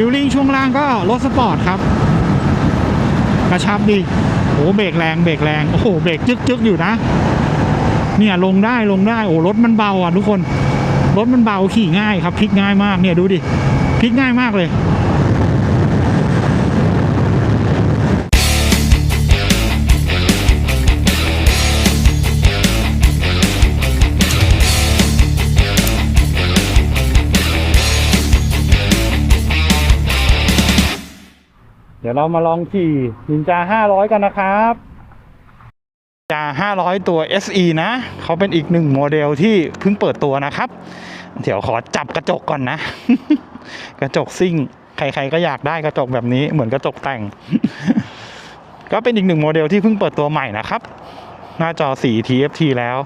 ฟิลลิ่งช่วงล่างก็รถสปอร์ตครับ กระชับดีโอ้เบรกแรงเบรกแรงโอ้โหเบรกจึกจึกอยู่นะ เนี่ยลงได้ลงได้โอ้รถมันเบาอะทุกคน รถมันเบาขี่ง่ายครับพลิกง่ายมากเนี่ยดูดิพลิกง่ายมากเลย ดี๋ยวเรามาลองขี่นินจา500 กันนะครับจา500 ตัว SE นะเขาเป็นอีกหนึ่งโมเดลที่เพิ่งเปิดตัวนะครับ เดี๋ยวขอจับกระจกก่อนนะ กระจกซิ่ง ใครๆก็อยากได้กระจกแบบนี้เหมือนกระจกแต่ง ก็เป็นอีกหนึ่งโมเดลที่เพิ่งเปิดตัวใหม่นะครับ หน้าจอสี TFT แล้ว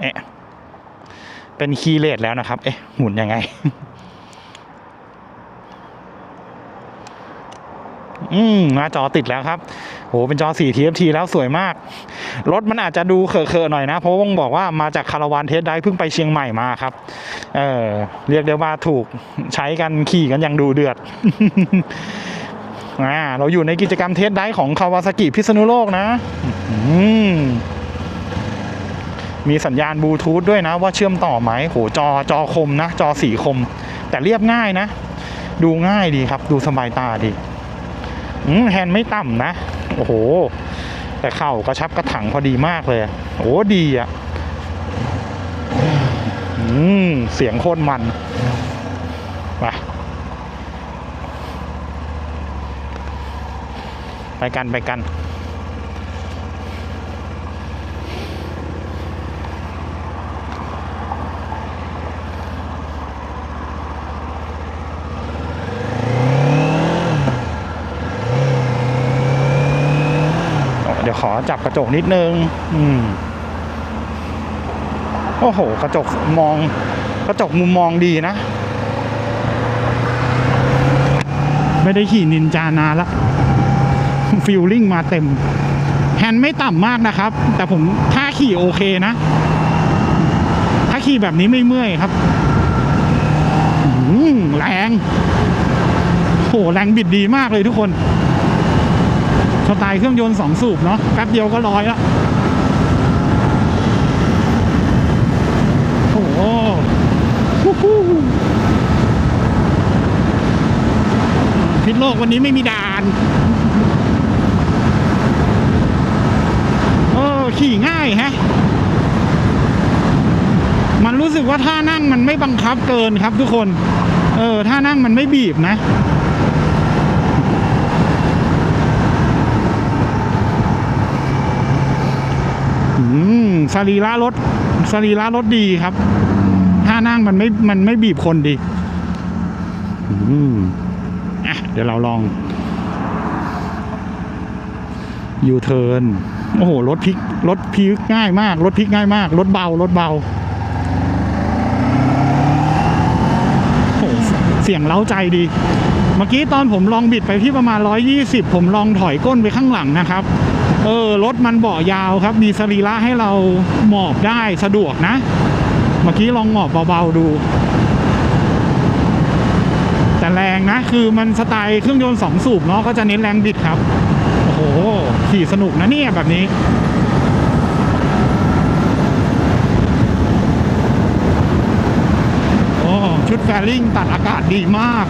เอ๊ะเป็นคีย์เลสแล้วนะครับ เอ๊ะหมุนยังไง อืมหน้าจอติดแล้วครับโหเป็นจอ 4 TFT แล้วสวยมาก รถมันอาจจะดูเขอะๆหน่อยนะ เพราะวงบอกว่ามาจากคาราวานเทสได้เพิ่งไปเชียงใหม่มาครับ เออเรียกได้ว่าถูกใช้กันขี่กันอย่างดูเดือดอ่าเราอยู่ในกิจกรรมเทสได้ของคาวาซากิพิษณุโลกนะอืมมีสัญญาณบลูทูธด้วยนะ ว่าเชื่อมต่อไหมโหจอจอคมนะ จอสีคม แต่เรียบง่ายนะ ดูง่ายดีครับ ดูสบายตาดี อืมแฮนด์ไม่ต่ำนะ โอ้โห แต่เข่ากระชับกระถังพอดีมากเลยโอ้ดีอะอืมเสียงโคตรมันไปไปกันไปกัน เดี๋ยวขอจับ กระจกนิดนึง อืมโอ้โห กระจกมอง กระจกมุมมองดีนะ ไม่ได้ขี่นินจานานละฟิลลิ่งมาเต็ม แฮนด์ไม่ต่ำมากนะครับ แต่ผมถ้าขี่โอเคนะ ถ้าขี่แบบนี้ไม่เมื่อยครับอืมแรงโหแรงบิดดีมากเลยทุกคน สไตล์เครื่องยนต์สองสูบเนาะแป๊บเดียวก็ร้อยละโอ้โหฮู้ฮู้พิษโลกวันนี้ไม่มีด่านเออขี่ง่ายแฮะมันรู้สึกว่าท่านั่งมันไม่บังคับเกินครับทุกคน เออท่านั่งมันไม่บีบนะ อืม สรีระรถสรีระรถดีครับ ถ้านั่งมันไม่มันไม่บีบคนดีอืมอะเดี๋ยวเราลองยูเทิร์นโอ้โหรถพลิกรถพลิกง่ายมาก รถพลิกง่ายมาก รถเบารถเบาโอ้โหเสียงเล้าใจดี เมื่อกี้ตอนผมลองบิดไปที่ประมาณ 120 ผมลองถอยก้นไปข้างหลังนะครับ เออรถมันเบาะยาวครับ มีสรีระให้เราหมอบได้สะดวกนะ เมื่อกี้ลองหมอบเบาๆดู แต่แรงนะ คือมันสไตล์เครื่องยนต์สองสูบเนาะก็จะเน้นแรงบิดครับ โอ้โห ขี่สนุกนะเนี่ยแบบนี้โอ้ชุดแฟริ่งตัดอากาศดีมาก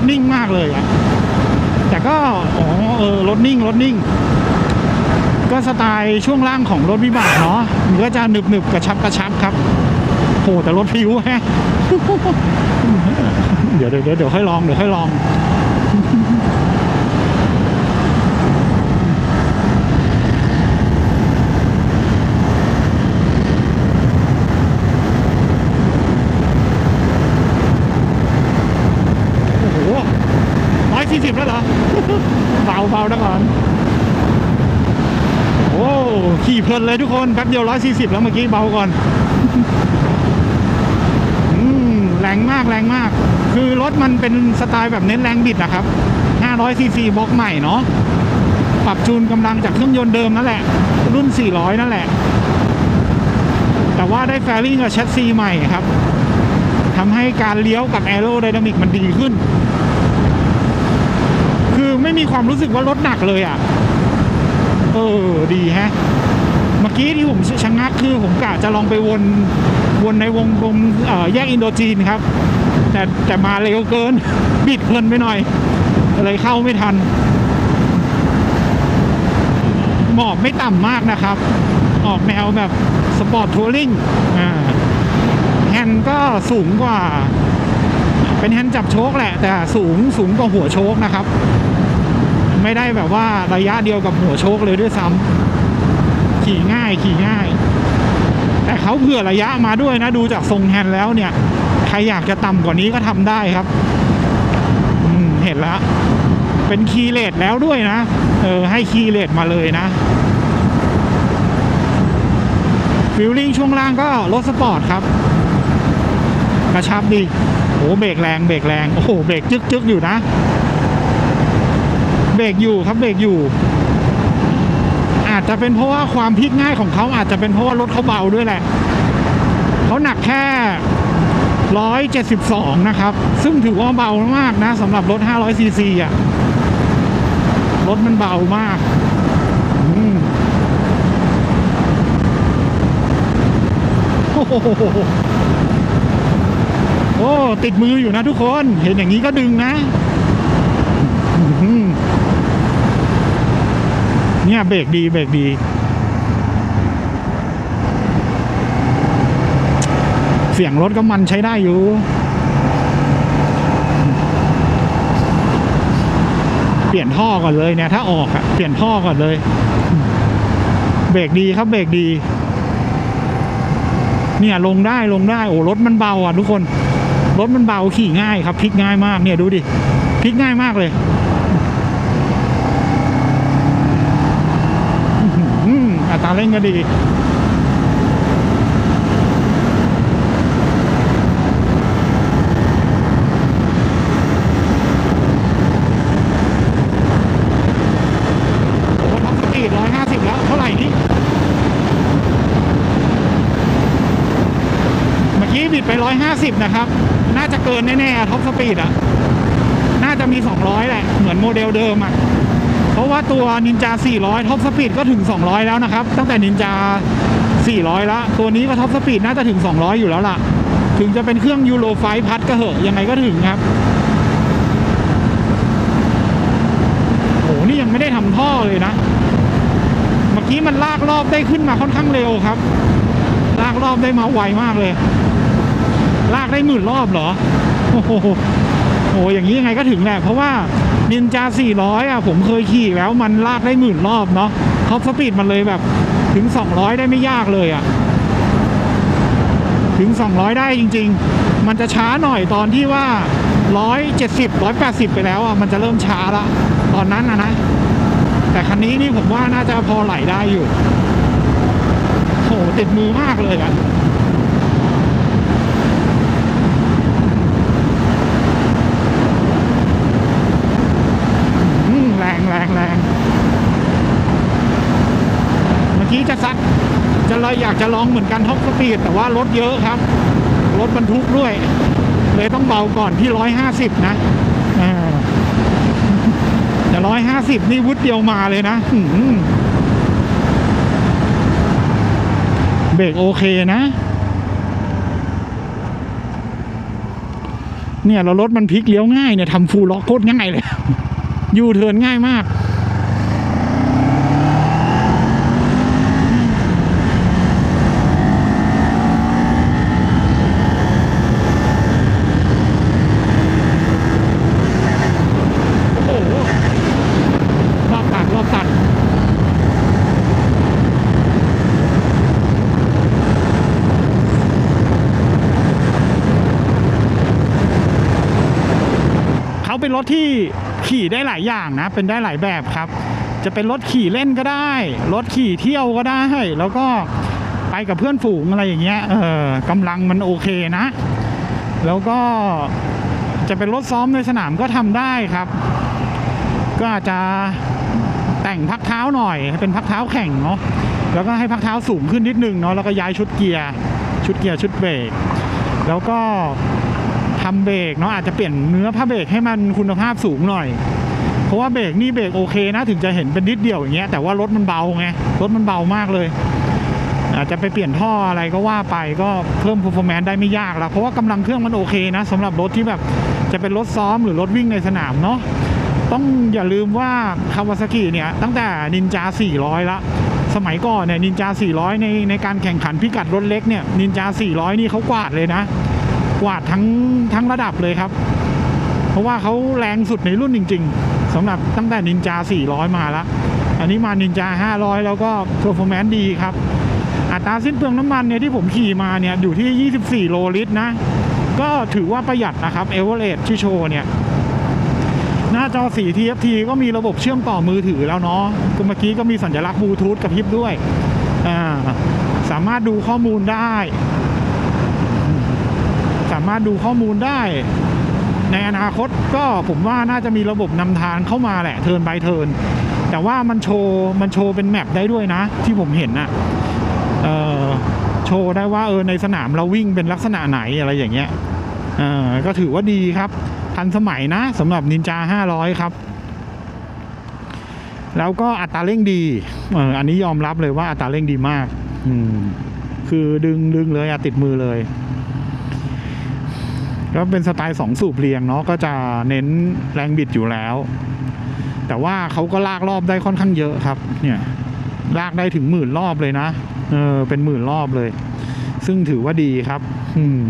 ถนิ่งมากเลยอะแต่ก็อ๋อเออรถนิ่งรถนิ่ง ก็สไตล์ช่วงล่างของรถวิบากเนาะมันก็จะหนึบหนึบกระชับกระชับครับโหแต่รถพิ้วฮะเดี๋ยวเดี๋ยวเดี๋ยวค่อยลองเดี๋ยวค่อยลอง โอ้โหร้อยสี่สิบแล้วเหรอ เบาเบานะก่อน โอ้ขี่เพ ลินเลยทุกคนแป๊บเดียวร้อยสี่สิบแล้วเมื่อกี้เบาก่อนอแรงมากแรงมาก คือรถมันเป็นสไตล์แบบเน้นแรงบิดนะครับ500ซีซีบล็อกใหม่เนาะปรับจูนกำลังจากเครื่องยนต์เดิมนั่นแหละ รุ่น 400 นั่นแหละ แต่ว่าได้แฟริ่งกับแชสซีใหม่ครับทำให้การเลี้ยวกับแอโรไดนามิกมันดีขึ้น คือไม่มีความรู้สึกว่ารถหนักเลยอะ เออ ดีแฮะ กี้ที่ผมชะงักคือผมกะจะลองไปวนวนในวงกลมแยกอินโดจีนครับ แต่แต่มาเร็วเกิน บิดเพลินไปหน่อยเลยเข้าไม่ทัน หมอบไม่ต่ำมากนะครับ ออกแนวแบบสปอร์ตทัวริงแฮนด์ก็สูงกว่า เป็นแฮนด์จับโชคแหละ แต่สูงสูงกว่าหัวโชคนะครับ ไม่ได้แบบว่าระยะเดียวกับหัวโชคเลยด้วยซ้ำ ขี่ง่ายขี่ง่าย แต่เขาเผื่อระยะมาด้วยนะ ดูจากทรงแฮนด์แล้วเนี่ย ใครอยากจะต่ำกว่านี้ก็ทำได้ครับเห็นแล้ว เป็นคีย์เลทแล้วด้วยนะ เออ ให้คีย์เลทมาเลยนะฟิลลิ่งช่วงล่างก็รถสปอร์ตครับ กระชับดีโอ้เบรกแรงเบรกแรง โอ้โหเบรกจึกจึกอยู่นะ เบรกอยู่ครับเบรกอยู่ อาจจะเป็นเพราะว่าความพลิกง่ายของเขาอาจจะเป็นเพราะว่ารถเขาเบาด้วยแหละ เขาหนักแค่ 172 นะครับ ซึ่งถือว่าเบามากนะสำหรับรถ 500 ซีซีอะ รถมันเบามากโอ้โหโอ้ ติดมืออยู่นะทุกคน เห็นอย่างนี้ก็ดึงนะอื้อหือ เนี่ยเบรกดีเบรกดี เสียงรถก็มันใช้ได้อยู่เปลี่ยนท่อก่อนเลยเนี่ยถ้าออกอะเปลี่ยนท่อก่อนเลย เบรกดีครับเบรกดี เนี่ยลงได้ลงได้โอ้รถมันเบาอะทุกคน รถมันเบาขี่ง่ายครับพลิกง่ายมากเนี่ยดูดิพลิกง่ายมากเลยอื้อหื อัตราเร่งก็ดีโอท็อปสปีดร้อยห้าสิบแล้วเท่าไหร่นี่เมื่อกี้บิดไปร้อยห้าสิบนะครับ น่าจะเกินแน่ๆท็อปสปีดอะ น่าจะมี 200 แหละ เหมือนโมเดลเดิมอะ เพราะว่าตัวนินจา 400 ท็อปสปีดก็ถึง 200 แล้วนะครับ ตั้งแต่นินจา 400แล้วตัวนี้ก็ท็อปสปีดน่าจะถึง 200 อยู่แล้วล่ะ ถึงจะเป็นเครื่องยูโรไฟพัดก็เหอะ ยังไงก็ถึงครับ โอ้โหนี่ยังไม่ได้ทำท่อเลยนะ เมื่อกี้มันลากรอบได้ขึ้นมาค่อนข้างเร็วครับ ลากรอบได้มาไวมากเลย ลากได้หมื่นรอบเหรอ โอ้โหโอ้โหอย่างนี้ยังไงก็ถึงแหละ เพราะว่า นินจา 400 อะ ผมเคยขี่แล้วมันลากได้หมื่นรอบเนาะท็อปสปีดมันเลยแบบถึง 200 ได้ไม่ยากเลยอะ ถึง 200 ได้จริง ๆ มันจะช้าหน่อยตอนที่ว่า 170 180 ไปแล้วอะ มันจะเริ่มช้าละ ตอนนั้นนะนะ แต่คันนี้นี่ผมว่าน่าจะพอไหลได้อยู่โหติดมือมากเลยอะ อืมแรงแรงแรงเมื่อกี้จะซัดจะเลย อยากจะลองเหมือนกันท็อปสปีดแต่ว่ารถเยอะครับ รถบรรทุกด้วย เลยต้องเบาก่อนที่ร้อยห้าสิบนะแต่ร้อยห้าสิบนี่วุฒเดียวมาเลยนะเบรกโอเคนะ เนี่ยเรารถมันพลิกเลี้ยวง่ายเนี่ยทำฟูลล็อกโคตรง่ายเลย ยูเทิร์นง่ายมาก โอ้โห รอบตัด รอบตัด เป็นรถที่ขี่ได้หลายอย่างนะ เป็นได้หลายแบบครับ จะเป็นรถขี่เล่นก็ได้ รถขี่เที่ยวก็ได้ แล้วก็ไปกับเพื่อนฝูงอะไรอย่างเงี้ย เออกำลังมันโอเคนะ แล้วก็จะเป็นรถซ้อมในสนามก็ทำได้ครับ ก็อาจจะแต่งพักเท้าหน่อยเป็นพักเท้าแข่งเนาะ แล้วก็ให้พักเท้าสูงขึ้นนิดนึงเนาะ แล้วก็ย้ายชุดเกียร์ ชุดเกียร์ชุดเบรก แล้วก็ ทำเบรกเนาะอาจจะเปลี่ยนเนื้อผ้าเบรกให้มันคุณภาพสูงหน่อย เพราะว่าเบรกนี่เบรกโอเคนะถึงจะเห็นเป็นนิดเดียวอย่างเงี้ยแต่ว่ารถมันเบาไงรถมันเบามากเลย อาจจะไปเปลี่ยนท่ออะไรก็ว่าไปก็เพิ่ม performance ได้ไม่ยากแล้วเพราะว่ากำลังเครื่องมันโอเคนะสำหรับรถที่แบบจะเป็นรถซ้อมหรือรถวิ่งในสนามเนาะต้องอย่าลืมว่าคาวาซากิเนี่ยตั้งแต่นินจา 400 ละ สมัยก่อนเนี่ยนินจา 400 ในในการแข่งขันพิกัดรถเล็กเนี่ยนินจา 400 นี่เขากวาดเลยนะ กวาดทั้งทั้งระดับเลยครับ เพราะว่าเขาแรงสุดในรุ่นจริง ๆสำหรับตั้งแต่นินจา 400 มาและอันนี้มานินจา 500 แล้วก็ performance ดีครับ อัตราสิ้นเปลืองน้ำมันเนี่ยที่ผมขี่มาเนี่ยอยู่ที่ 24 โลลิตรนะ ก็ถือว่าประหยัดนะครับเอเวอเรสที่โชว์เนี่ยหน้าจอสี TFT ก็มีระบบเชื่อมต่อมือถือแล้วเนาะเมื่อกี้ก็มีสัญลักษณ์บลูทูธกับพริบด้วย สามารถดูข้อมูลได้ามารถดูข้อมูลได้ ในอนาคตก็ผมว่าน่าจะมีระบบนำทางเข้ามาแหละเทิร์นบายเทิร์นแต่ว่ามันโชว์มันโชว์เป็นแมปได้ด้วยนะ ที่ผมเห็นน่ะเอ่อโชว์ได้ว่าเออในสนามเราวิ่งเป็นลักษณะไหนอะไรอย่างเงี้ยเออก็ถือว่าดีครับ ทันสมัยนะสำหรับนินจา 500 ครับแล้วก็อัตราเร่งดีเอออันนี้ยอมรับเลยว่าอัตราเร่งดีมาก อืม คือดึงดึงเลยอะติดมือเลย ก็เป็นสไตล์สองสูบเรียงเนาะก็จะเน้นแรงบิดอยู่แล้ว แต่ว่าเขาก็ลากรอบได้ค่อนข้างเยอะครับ เนี่ยลากได้ถึงหมื่นรอบเลยนะเออเป็นหมื่นรอบเลย ซึ่งถือว่าดีครับ อืม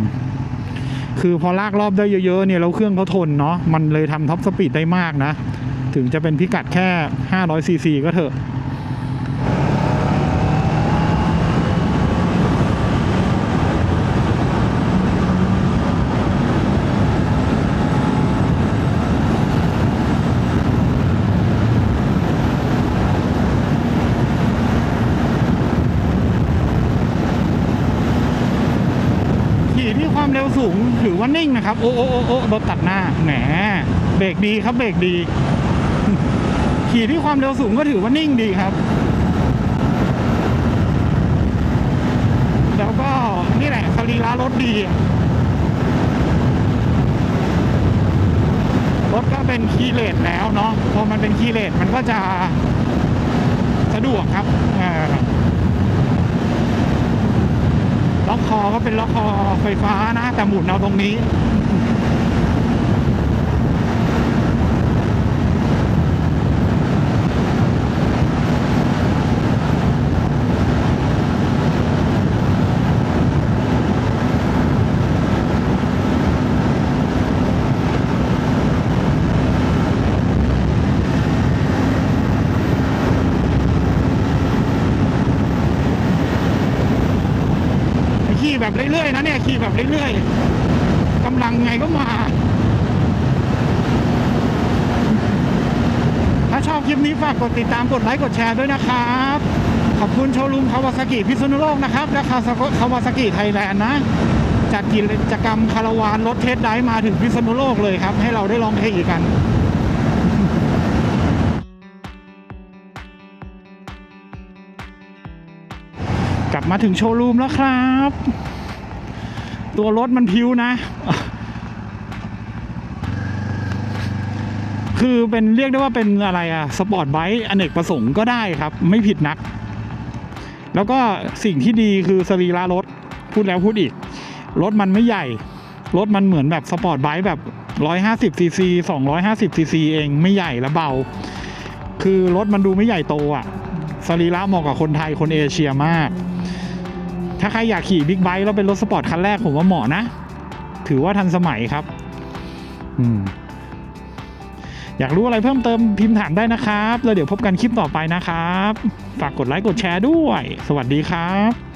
คือพอลากรอบได้เยอะๆเนี่ยแล้วเครื่องเขาทนเนาะมันเลยทำท็อปสปีดได้มากนะ ถึงจะเป็นพิกัดแค่500ซีซีก็เถอะ ขี่ที่ความเร็วสูงถือว่านิ่งนะครับ โอ้โอ้โอ้โอ้รถตัดหน้าแหมเบรกดีครับเบรกดี ขี่ที่ความเร็วสูงก็ถือว่านิ่งดีครับแล้วก็นี่แหละสรีระรถดีรถก็เป็นคีย์เลสแล้วเนาะพอมันเป็นคีย์เลสมันก็จะสะดวกครับอ่า ล็อ ก็เป็นล็อกคอไฟฟ้านะ แต่หมุนเอาตรงนี้ ขี่ แบบเรื่อยๆนะเนี่ยขี่แบบเรื่อยๆกำลังไงก็มา ถ้าชอบคลิปนี้ฝากกดติดตามกดไลค์กดแชร์ด้วยนะครับ ขอบคุณโชว์รูมคาวาซากิพิษณุโลกนะครับ และคาวาซากิไทยแลนด์นะจัดกิจกรรมคาราวานรถเทสได์มาถึงพิษณุโลกเลยครับ ให้เราได้ลองขี่กันกลับมาถึงโชว์รูมแล้วครับ ตัวรถมันพิ้วนะ คือเป็นเรียกได้ว่าเป็นอะไรอะสปอร์ตไบค์อเนกประสงค์ก็ได้ครับ ไม่ผิดนัก แล้วก็สิ่งที่ดีคือสรีระรถ พูดแล้วพูดอีก รถมันไม่ใหญ่ รถมันเหมือนแบบสปอร์ตไบค์แบบ 150ซีซี250ซีซีเองไม่ใหญ่และเบา คือรถมันดูไม่ใหญ่โตอะสรีระเหมาะกับคนไทยคนเอเชียมาก ถ้าใครอยากขี่บิ๊กไบค์แล้วเป็นรถสปอร์ตคันแรกผมว่าเหมาะนะ ถือว่าทันสมัยครับ อืมอยากรู้อะไรเพิ่มเติมพิมพ์ถามได้นะครับ แล้วเดี๋ยวพบกันคลิปต่อไปนะครับ ฝากกดไลค์กดแชร์ด้วย สวัสดีครับ